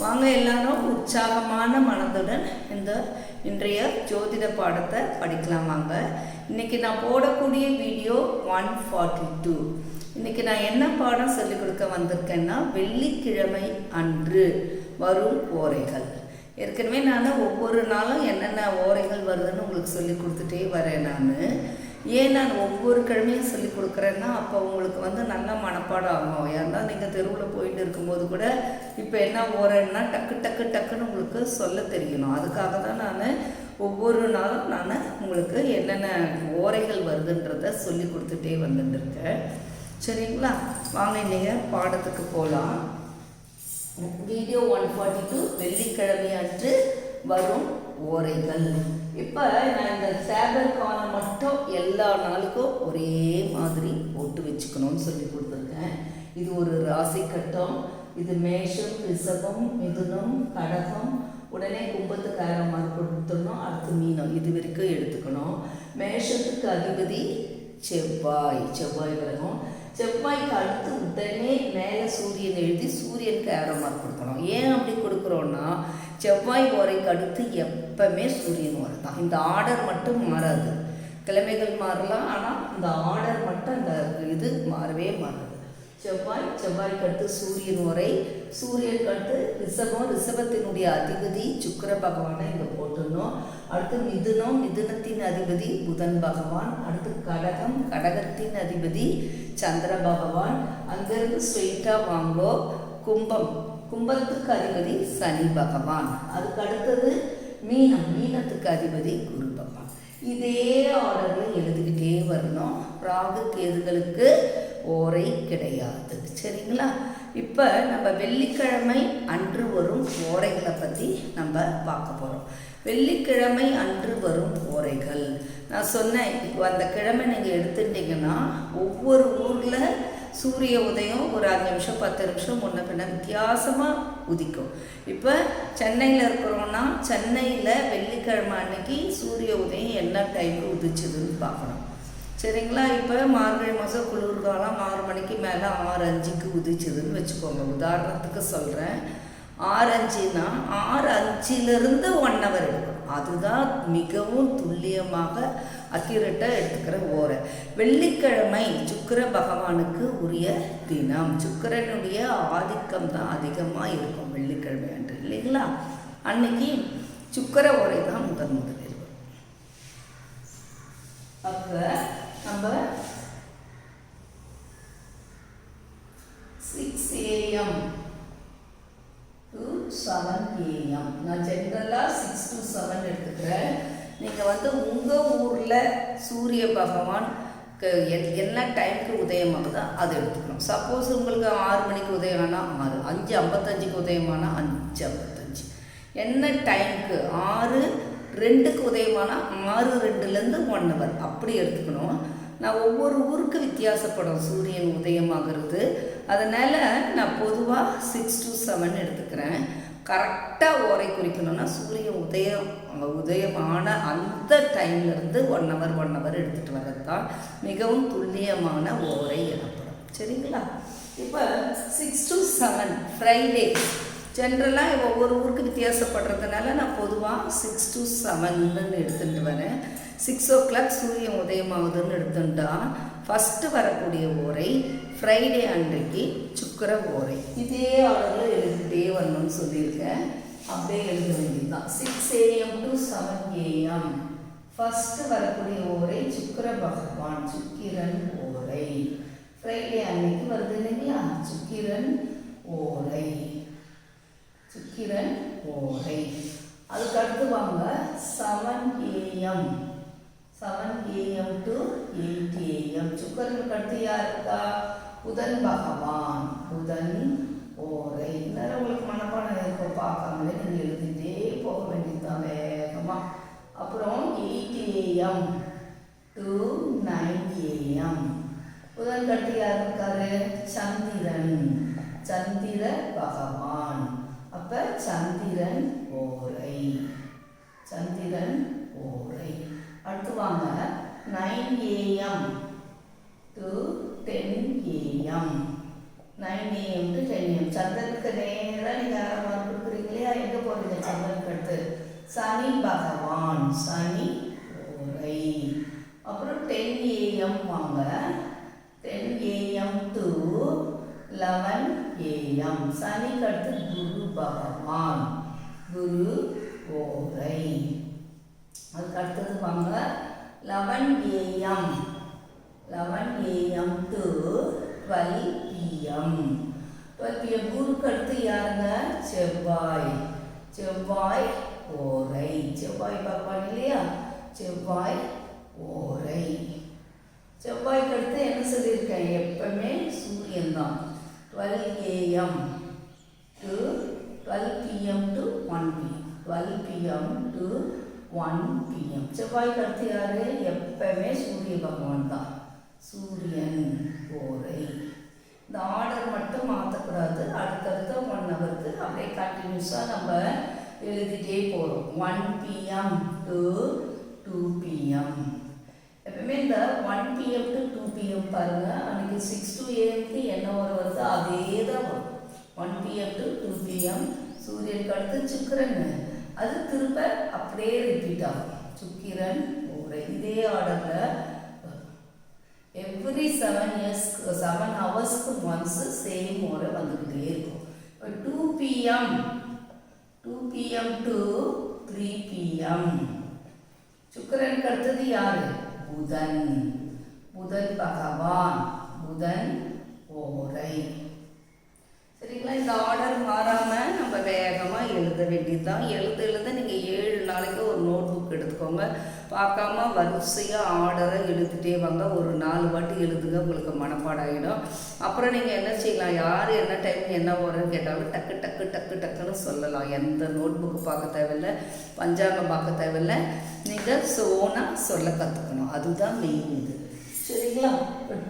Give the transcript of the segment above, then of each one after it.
வாங்க எல்லாரும் உற்சாகமான மனதுடன் இந்த இன்றைய ஜோதிட பாடத்தை படிக்கலாம் வாங்க. இன்னைக்கு நான் போடக்கூடிய வீடியோ ஒன் ஃபார்ட்டி டூ இன்னைக்கு நான் என்ன பாடம் சொல்லிக் கொடுக்க வந்திருக்கேன்னா வெள்ளிக்கிழமை அன்று வரும் ஓரைகள். ஏற்கனவே நான் ஒவ்வொரு நாளும் என்னென்ன ஓரைகள் வருதுன்னு உங்களுக்கு சொல்லி கொடுத்துட்டே வரேன் நான். ஏன் நான் ஒவ்வொரு கிழமையும் சொல்லி கொடுக்குறேன்னா அப்போ உங்களுக்கு வந்து நல்ல மனப்பாடம் ஆகும் ஏன்னா நீங்கள் தெருவில் போயிட்டு இருக்கும்போது கூட இப்போ என்ன ஓரைன்னா டக்கு டக்கு டக்குன்னு உங்களுக்கு சொல்ல தெரியணும். அதுக்காக தான் நான் ஒவ்வொரு நாளும் நான் உங்களுக்கு என்னென்ன ஓரைகள் வருதுன்றத சொல்லி கொடுத்துட்டே வந்துட்டுருக்கேன் சரிங்களா? வாங்க நீங்கள் பாடத்துக்கு போகலாம் வீடியோ ஒன் ஃபார்ட்டி டூ வெள்ளிக்கிழமை அன்று வரும் ஓரைகள். இப்போ நான் இந்த சேபர் காலம் மட்டும் எல்லா நாளுக்கும் ஒரே மாதிரி போட்டு வச்சுக்கணும்னு சொல்லி கொடுத்துருக்கேன். இது ஒரு ராசி கட்டம். இது மேஷம் ரிஷபம் மிதுனம் கடகம். உடனே கும்பத்துக்காரமாக கொடுத்துடணும். அடுத்து மீனம். இது வரைக்கும் எடுத்துக்கணும். மேஷத்துக்கு அதிபதி செவ்வாய் செவ்வாய் கிரகம். செவ்வாய்க்கு அடுத்து உடனே மேலே சூரியன் எழுதி சூரியனுக்கு ஏரோ மார்க் கொடுக்கணும். ஏன் அப்படி கொடுக்குறோன்னா செவ்வாய் ஓரைக்கு அடுத்து எப்பவுமே சூரியன் ஓரை தான் இந்த ஆர்டர் மட்டும் மாறாது. கிழமைகள் மாறலாம் ஆனால் இந்த ஆர்டர் மட்டும் அந்த இது மாறவே மாறாது. செவ்வாய் செவ்வாய்க்கு அடுத்து சூரியன் உரை சூரியனுக்கு அடுத்து ரிஷபம் ரிஷபத்தினுடைய அதிபதி சுக்கர பகவானை இங்கே போட்டுடணும். அடுத்து மிதுனம் மிதுனத்தின் அதிபதி புதன் பகவான் அடுத்து கடகம் கடகத்தின் அதிபதி சந்திர பகவான். அங்கேருந்து ஸ்ட்ரெயிட்டாக வாங்கோ கும்பம் கும்பத்துக்கு அதிபதி சனி பகவான். அதுக்கு அடுத்தது மீனம் மீனத்துக்கு அதிபதி குரு பகவான். இதே ஆர்டரில் எழுதிக்கிட்டே வரணும். ராகு கேதுகளுக்கு ஓரை கிடையாது. சரிங்களா? இப்போ நம்ம வெள்ளிக்கிழமை அன்று வரும் ஓரைகளை பற்றி நம்ம பார்க்க போகிறோம் வெள்ளிக்கிழமை அன்று வரும் ஓரைகள். நான் சொன்னேன் இப்போ அந்த கிழமை நீங்கள் எடுத்துட்டீங்கன்னா ஒவ்வொரு ஊரில் சூரிய உதயம் ஒரு அஞ்சு நிமிஷம் பத்து நிமிஷம் முன்ன பின்ன வித்தியாசமாக உதிக்கும். இப்போ சென்னையில் இருக்கிறோன்னா சென்னையில் வெள்ளிக்கிழமை அன்னைக்கு சூரிய உதயம் என்ன டைமுக்கு உதிச்சதுன்னு பார்க்கணும். சரிங்களா? இப்போ மார்கழி மாதம் குளிர்காலம் ஆறு மணிக்கு மேலே ஆறு அஞ்சுக்கு உதிச்சதுன்னு வச்சுக்கோங்க. உதாரணத்துக்கு சொல்கிறேன் ஆறு அஞ்சுனா ஆறு அஞ்சிலிருந்து ஒன் ஹவர் எடுக்கும். அதுதான் மிகவும் துல்லியமாக அக்யூரேட்டாக எடுத்துக்கிற ஓரை. வெள்ளிக்கிழமை சுக்கர பகவானுக்கு உரிய தினம். சுக்கரனுடைய ஆதிக்கம் தான் அதிகமாக இருக்கும் வெள்ளிக்கிழமை அன்று இல்லைங்களா? அன்னைக்கு சுக்கர ஓரை தான் முதன் முதலில் அப்போ நம்ம six AM to seven AM நான் ஜென்ரலாக சிக்ஸ் டு செவன் எடுத்துக்கிறேன். நீங்கள் வந்து உங்கள் ஊரில் சூரிய பகவான் என்ன டைமுக்கு உதயமாகுதோ அதை எடுத்துக்கணும். சப்போஸ் உங்களுக்கு ஆறு மணிக்கு உதயம்னா ஆறு அஞ்சு ஐம்பத்தஞ்சுக்கு உதயமானால் அஞ்சு ஐம்பத்தஞ்சு. என்ன டைமுக்கு ஆறு ரெண்டுக்கு உதயமானா ஆறு ரெண்டுலேருந்து ஒன் ஹவர் அப்படி எடுத்துக்கணும். நான் ஒவ்வொரு ஊருக்கு வித்தியாசப்படும் சூரியன் உதயமாகிறது. அதனால் நான் பொதுவாக சிக்ஸ் டு செவன் எடுத்துக்கிறேன். கரெக்டாக ஓரை குறிக்கணும்னா சூரியன் உதயம் உதயமான அந்த டைம்லேருந்து ஒன் ஹவர் ஒன் ஹவர் எடுத்துகிட்டு வர்றது தான் மிகவும் துல்லியமான ஓரை எனப்படும். சரிங்களா? இப்போ சிக்ஸ் டு செவன் ஃப்ரைடே ஜென்ரலாக ஒவ்வொரு ஊருக்கு வித்தியாசப்படுறதுனால நான் பொதுவாக சிக்ஸ் டு செவன்னு எடுத்துகிட்டு வரேன். சிக்ஸ் ஓ கிளாக் சூரியன் உதயமாகுதுன்னு எடுத்துட்டா ஃபஸ்ட்டு வரக்கூடிய ஓரை ஃப்ரைடே அன்றைக்கு சுக்கர ஓரை. இதே ஆர்டரில் எழுதிட்டே வரணும்னு சொல்லியிருக்கேன். அப்படியே எழுத வேண்டியதுதான். Six AM to seven AM first வரக்கூடிய ஓரை சுக்கர பகவான் சுக்கிரன் ஓரை. ஃப்ரைடே அன்னைக்கு வருது இல்லைங்களா? சுக்கிரன் ஓரை. சித்திரன் ஓடை அதுக்கு அடுத்து வாங்க seven AM seven AM to eight AM சுக்கரனுக்கு அடுத்து யார் இருக்கா? புதன் பகவான். புதன் ஓரை. இந்நேரம் உங்களுக்கு மனப்பாடம் இருக்க பார்க்காமலே நீங்கள் எழுதிட்டே போக வேண்டியதுதான் வேகமாக அப்புறம் eight AM to nine AM புதன் கட்டி யார் இருக்காரு? சந்திரன். சந்திர பகவான். அப்போ சந்திரன் ஓரை. சந்திரன் ஓரை. அடுத்து வாங்க. Nine AM to ten AM nine AM to ten AM சந்திரனுக்கு நேராக நீங்கள் ஆரம்பம் கொடுக்குறீங்களே எங்கே போகிறீங்க சந்திரனுக்கு அடுத்து. சனி பகவான். சனி ஓரை. அப்புறம் டென் ஏஎம் வாங்க. Ten AM to eleven AM சனிக்கு அடுத்து குரு. பகவான் குரு ஓரை அதுக்கு அடுத்தது வாங்க eleven AM eleven AM to twelve PM twelve PM குருக்கு அடுத்து யாருங்க? செவ்வாய். செவ்வாய் ஓரை செவ்வாய் பகவான் இல்லையா? செவ்வாய் ஓரை செவ்வாய்க்கு அடுத்து என்ன சொல்லியிருக்கேன்? எப்பவுமே சூரியன் தான் twelve AM to twelve PM to one PM twelve PM to one PM செவ்வாய்க்கு அடுத்து யாரு எப்பவுமே சூரிய பகவான் தான். சூரியன் போரை இந்த ஆர்டர் மட்டும் மாற்றக்கூடாது அடுத்தடுத்த ஒன் ஹவருக்கு அப்படியே கண்டினியூஸாக நம்ம எழுதிட்டே போகிறோம் one PM to two PM எப்பவுமே இந்த one PM to two PM பாருங்கள் அன்றைக்கி சிக்ஸ் டு ஏஎம்க்கு என்ன வர வருது? அதே தான் வரும் one PM to two PM சூரியனுக்கு அடுத்து சுக்கிரன். அது திரும்ப அப்படியே ரிப்பீட் ஆகும். சுக்கிரன் ஓரை இதே ஆர்டரில் எவ்ரி செவன் இயர்ஸ்க்கு செவன் ஹவர்ஸ்க்கு ஒன்ஸ் சேம் ஓரை வந்துக்கிட்டே இருக்கும். இப்போ two PM two PM to three PM சுக்கிரனுக்கு அடுத்தது யார்? புதன். புதன் பகவான். புதன் ஓரை இந்த ஆர்டர் மாறாமல் நம்ம வேகமாக எழுத வேண்டியது தான் எழுத எழுத நீங்கள் ஏழு நாளைக்கு ஒரு நோட் புக் எடுத்துக்கோங்க. பார்க்காம வரிசையாக ஆர்டரை எழுதிட்டே வாங்க. ஒரு நாலு வாட்டி எழுதுங்க உங்களுக்கு மனப்பாடாகிடும் அப்புறம் நீங்கள் என்ன செய்யலாம்? யார் என்ன டைம் என்ன ஓரம் கேட்டாலும் டக்கு டக்கு டக்கு டக்குன்னு சொல்லலாம். எந்த நோட் புக்கு பார்க்க தேவையில்லை பஞ்சாங்கம் பார்க்க தேவையில்லை. நீங்கள் சோனாக சொல்ல கற்றுக்கணும் அதுதான் மெயின் இது. சரிங்களா?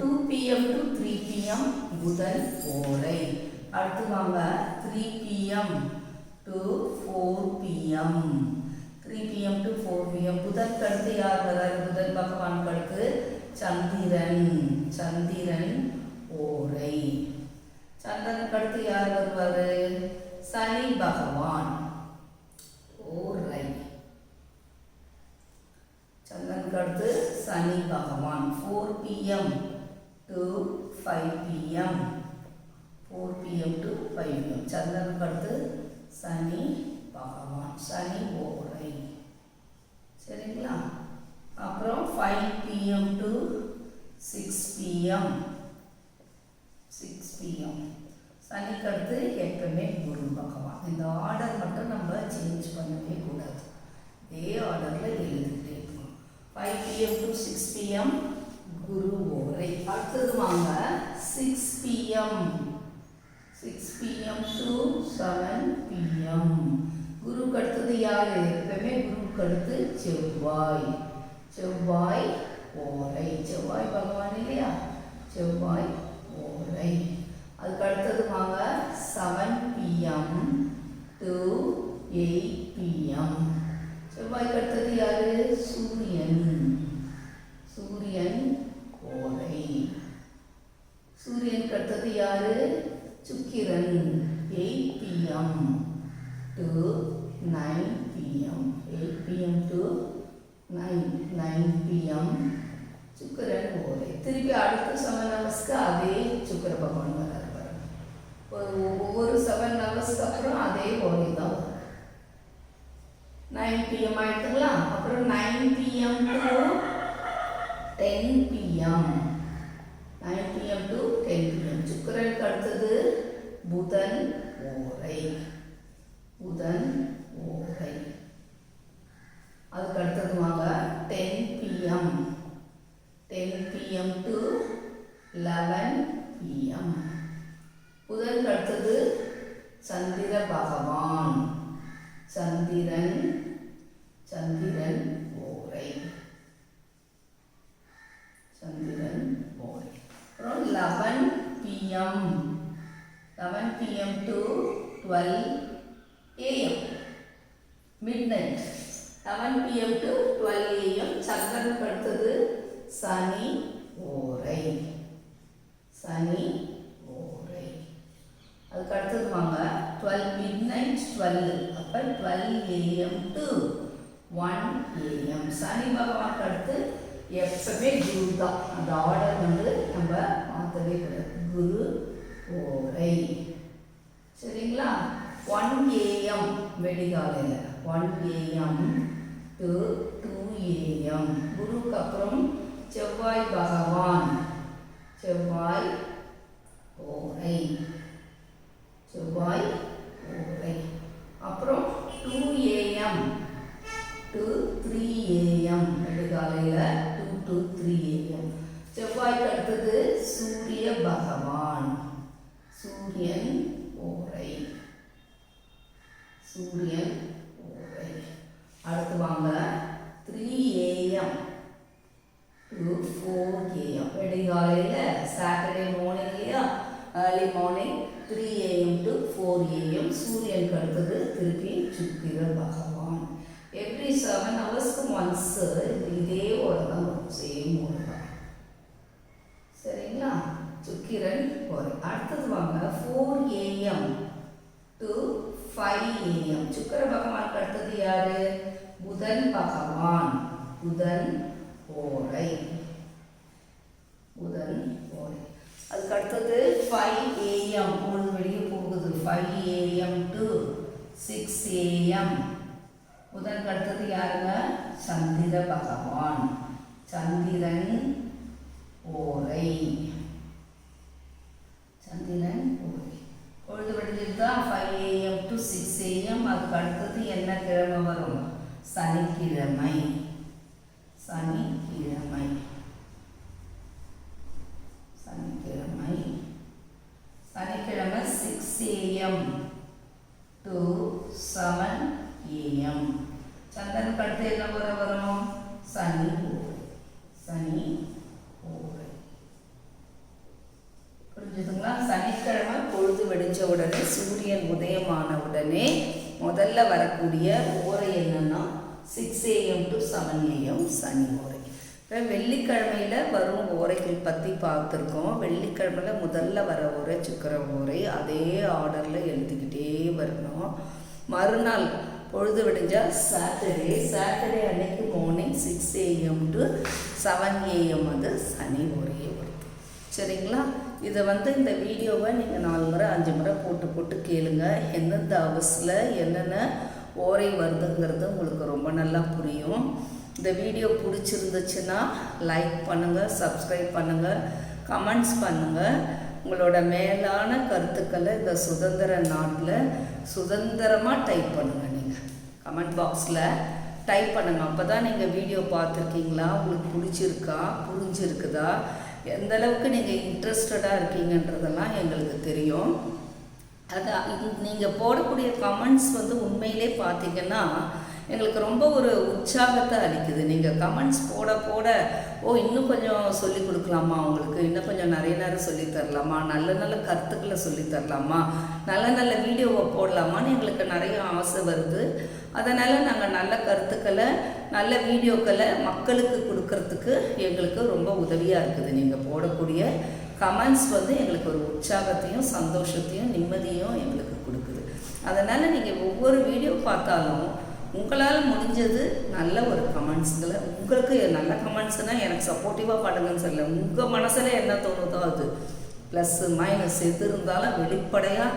Two PM to three PM புதன் ஓலை. அடுத்து வாங்க three PM to four PM three PM to four PM புதன் அடுத்து யார் வராரு புதன் பகவான் அடுத்து சந்திரன். சந்திரன் ஓரை. சந்திரனுக்கு அடுத்து யார் வருவார்? சனி பகவான் ஓரை சந்திரனுக்கு அடுத்து சனி பகவான் four PM to five PM four PM to சந்திரனுக்கு அடுத்து சனி பகவான். சனி ஓரை. சரிங்களா? அப்புறம் five PM to six PM six PM சனிக்கு அடுத்து எப்பவுமே குரு பகவான். இந்த ஆடு மட்டும் நம்ம சேஞ்ச் பண்ணவே கூடாது இதே ஆர்டரில் எழுதிக்கிட்டே இருக்கணும் five PM to six PM குரு ஓரை அடுத்தது வாங்க six PM six PM to seven PM குருக்கு அடுத்தது யார் எப்பவுமே செவ்வாய். செவ்வாய் ஓரை. செவ்வாய் பகவான் இல்லையா செவ்வாய் ஓரை. அதுக்கு அடுத்தது வாங்க seven PM to eight PM செவ்வாய்க்கு அடுத்தது யாரு சூரியன் சூரியன் ஓரை சூரியனுக்கு அடுத்தது யாரு சுக்கிரன் eight PM to nine PM eight PM to nine nine PM சுக்கிரன் ஓரை திருப்பி அடுத்த செவன் ஹவர்ஸ்க்கு அதே சுக்கிர பகவான் வராரு பாருங்க. ஒரு- ஒவ்வொரு செவன் ஹவர்ஸ்க்கு அப்புறம் அதே ஓரை தான் வரும் நைன் பிஎம் ஆயிடுதுங்களா அப்புறம் nine PM to ten PM nine PM to ten PM சுக்கிரனுக்கு அடுத்தது புதன் ஓரை புதன் ஓரை அதுக்கு அடுத்தது வாங்க ten PM ten PM to eleven PM புதனுக்கு அடுத்தது சந்திர பகவான் சந்திரன் சந்திரன் ஓரை சந்திரன் ஓரை அப்புறம் eleven PM eleven PM to twelve AM midnight seven PM to twelve AM சந்திரனுக்கு அடுத்தது சனி ஓரை. சனி ஓரை. அதுக்கு அடுத்தது வாங்க. டுவெல் மிட் நைட் டுவெல் அப்போ twelve AM to one AM சனி பகவானுக்கு அடுத்து எப்பவுமே குரு தான். அந்த ஆர்டர் வந்து நம்ம மாற்றவே கிடையாது குரு ஓரை. சரிங்களா? One AM வெடிகாலையில் one AM to two AM குருவுக்கு அப்புறம் செவ்வாய் பகவான். செவ்வாய் ஓரை செவ்வாய் ஓரை அப்புறம் two AM to three AM வெடிகாலையில் two to three AM செவ்வாய்க்கு அடுத்தது சூரிய பகவான். சூரியன் ஓரை சூரியன் ஓரை அடுத்து வாங்க. Three AM to four AM விடிகாலையில் Saturday morning இல்லையா? Early morning three AM to four AM சூரியனுக்கு அடுத்தது திருப்பி சுக்கிர பகவான். எவ்ரி செவன் ஹவர்ஸ்க்கு ஒன்ஸு இதே ஒரு தான் சேம் ஒரு தான். சுக்கிரன் ஒரு அடுத்தது வாங்க four AM to five AM சுக்கர பகவானுக்கு அடுத்தது யாரு? புதன் பகவான். புதன் ஓரை புதன் ஓரை அதுக்கு அடுத்தது ஃபைவ் ஏஎம் மூணு வெளியே போகுது. Five AM to six AM புதன் அடுத்தது யாருங்க? சந்திர பகவான். சந்திரன் ஓரை சந்திரன் பொழுது விடுதல் தான் five AM to six AM அதுக்கு அடுத்தது என்ன கிழமை வரும்? சனிக்கிழமை. சனிக்கிழமை சனிக்கிழமை six AM to seven AM சந்திரனுக்கு அடுத்து என்ன வர வரும் சனி ஓரை சனி ஓரை புரிஞ்சுதுங்களா சனிக்கிழமை பொழுது வெடிச்ச உடனே சூரியன் உதயமான உடனே முதல்ல வரக்கூடிய ஓரை என்னன்னா six AM to seven AM சனி ஓரை. இப்போ வெள்ளிக்கிழமையில் வரும் ஓரைகள் பற்றி பார்த்துருக்கோம். வெள்ளிக்கிழமையில் முதல்ல வர ஓரை சுக்கர ஓரை அதே ஆர்டரில் எழுதிக்கிட்டே வரணும். மறுநாள் பொழுது விடிஞ்சால் சாட்டர்டே சாட்டர்டே அன்னைக்கு morning six AM to seven AM வந்து சனி ஓரையே வருது சரிங்களா? இதை வந்து இந்த வீடியோவை நீங்கள் நாலு முறை அஞ்சு முறை போட்டு போட்டு கேளுங்க. எந்தெந்த அவர்ஸில் என்னென்ன ஓரை வருதுங்கிறது உங்களுக்கு ரொம்ப நல்லா புரியும். இந்த வீடியோ பிடிச்சிருந்துச்சுன்னா லைக் பண்ணுங்கள் சப்ஸ்கிரைப் பண்ணுங்கள் கமெண்ட்ஸ் பண்ணுங்கள் உங்களோட மேலான கருத்துக்களை இந்த சுதந்திர நாட்டில் சுதந்திரமாக டைப் பண்ணுங்கள் நீங்கள் கமெண்ட் பாக்ஸில் டைப் பண்ணுங்கள் அப்போ தான் நீங்கள் வீடியோ பார்த்துருக்கீங்களா? உங்களுக்கு பிடிச்சிருக்கா? புரிஞ்சிருக்குதா? எந்த அளவுக்கு நீங்கள் இன்ட்ரெஸ்டடாக இருக்கீங்கன்றதெல்லாம் எங்களுக்கு தெரியும். அதான் நீங்கள் போடக்கூடிய கமெண்ட்ஸ் வந்து உண்மையிலே பார்த்தீங்கன்னா எங்களுக்கு ரொம்ப ஒரு உற்சாகத்தை அளிக்குது. நீங்கள் கமெண்ட்ஸ் போட போட ஓ இன்னும் கொஞ்சம் சொல்லி கொடுக்கலாமா உங்களுக்கு? இன்னும் கொஞ்சம் நிறைய நேரம் சொல்லி தரலாமா? நல்ல நல்ல கருத்துக்களை சொல்லி தரலாமா? நல்ல நல்ல வீடியோவை போடலாமான்னு எங்களுக்கு நிறைய ஆசை வருது. அதனால் நாங்கள் நல்ல கருத்துக்களை நல்ல வீடியோக்களை மக்களுக்கு கொடுக்கறதுக்கு எங்களுக்கு ரொம்ப உதவியாக இருக்குது. நீங்கள் போடக்கூடிய கமெண்ட்ஸ் வந்து எங்களுக்கு ஒரு உற்சாகத்தையும் சந்தோஷத்தையும் நிம்மதியும் எங்களுக்கு கொடுக்குது. அதனால் நீங்கள் ஒவ்வொரு வீடியோ பார்த்தாலும் உங்களால் முடிஞ்சது நல்ல ஒரு கமெண்ட்ஸுங்களை உங்களுக்கு நல்ல கமெண்ட்ஸ்னால் எனக்கு சப்போர்ட்டிவாக பாடுங்கன்னு சொல்லல. உங்கள் மனசில் என்ன தோணுதோ அது. ப்ளஸ்ஸு மைனஸ் எது இருந்தாலும் வெளிப்படையாக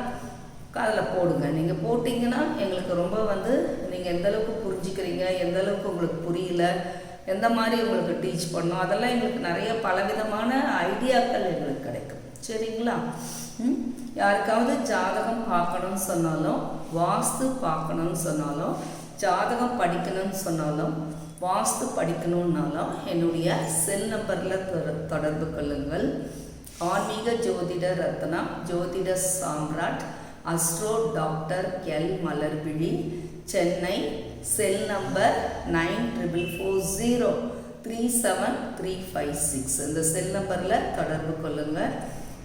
அதில் போடுங்க. நீங்கள் போட்டிங்கன்னா எங்களுக்கு ரொம்ப வந்து நீங்கள் எந்தளவுக்கு புரிஞ்சுக்கிறீங்க எந்தளவுக்கு உங்களுக்கு புரியல எந்த மாதிரி உங்களுக்கு டீச் பண்ணோம் அதெல்லாம் எங்களுக்கு நிறைய பலவிதமான ஐடியாக்கள் எங்களுக்கு கிடைக்கும். சரிங்களா? யாருக்காவது ஜாதகம் பார்க்கணும்னு சொன்னாலும் வாஸ்து பார்க்கணும்னு சொன்னாலும் ஜாதகம் படிக்கணும்னு சொன்னாலும் வாஸ்து படிக்கணுன்னாலும் என்னுடைய செல் நம்பரில் தொடர்பு கொள்ளுங்கள். ஆன்மீக ஜோதிட ரத்னா ஜோதிட Samrat astro doctor L Malarvizhi Chennai cell number nine triple four zero three seven three five six. இந்த செல் நம்பரில் தொடர்பு கொள்ளுங்கள்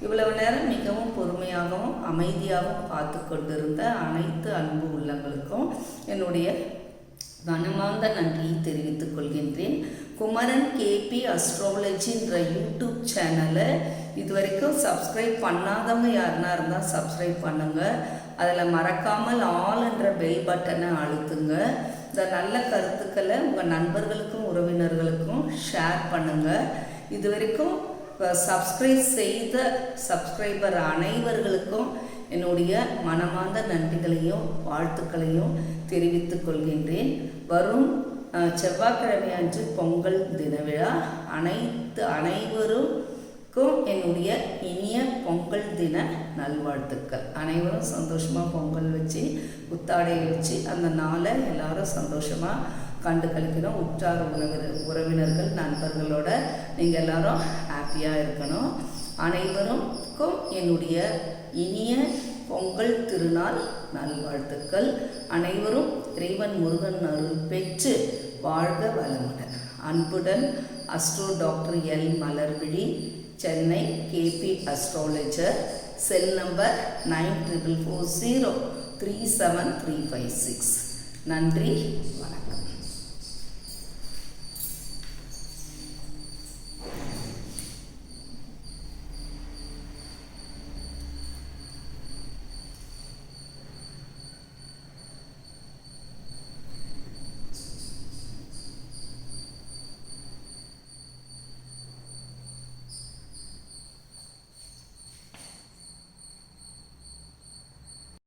இவ்வளவு நேரம் மிகவும் பொறுமையாகவும் அமைதியாகவும் பார்த்து கொண்டிருந்த அனைத்து அன்பு உள்ளங்களுக்கும் என்னுடைய மனமார்ந்த நன்றியை தெரிவித்துக் கொள்கின்றேன். குமரன் கேபி அஸ்ட்ராலஜின்ற யூடியூப் சேனலை இது வரைக்கும் சப்ஸ்கிரைப் பண்ணாதவங்க யாருன்னா இருந்தால் சப்ஸ்கிரைப் பண்ணுங்கள் அதில் மறக்காமல் ஆல் என்ற பெல் பட்டனை அழுத்துங்க. இந்த நல்ல கருத்துக்களை உங்கள் நண்பர்களுக்கும் உறவினர்களுக்கும் ஷேர் பண்ணுங்கள் இது வரைக்கும் சப்ஸ்கிரைப் செய்த சப்ஸ்கிரைபர் அனைவர்களுக்கும் என்னுடைய மனமார்ந்த நன்றிகளையும் வாழ்த்துக்களையும் தெரிவித்துக் கொள்கின்றேன். வரும் செவ்வாய்க்கிழமை அன்று பொங்கல் தின விழா. அனைத்து அனைவருக்கும் என்னுடைய இனிய பொங்கல் தின நல்வாழ்த்துக்கள். அனைவரும் சந்தோஷமாக பொங்கல் வச்சு புத்தாடையை வச்சு அந்த நாளை எல்லாரும் சந்தோஷமாக கண்டு கழிக்கணும். உற்றார் உறவினர் உறவினர்கள் நண்பர்களோட நீங்கள் எல்லாரும் ஹாப்பியாக இருக்கணும். அனைவருக்கும் என்னுடைய இனிய பொங்கல் திருநாள் நல்வாழ்த்துக்கள். அனைவரும் இறைவன் முருகன் அருள் பெற்று வாழ்க வளமுடன். அன்புடன் astro doctor L. Malarvizhi Chennai KP astrologer cell number nine triple four zero three seven three five six. நன்றி வணக்கம்.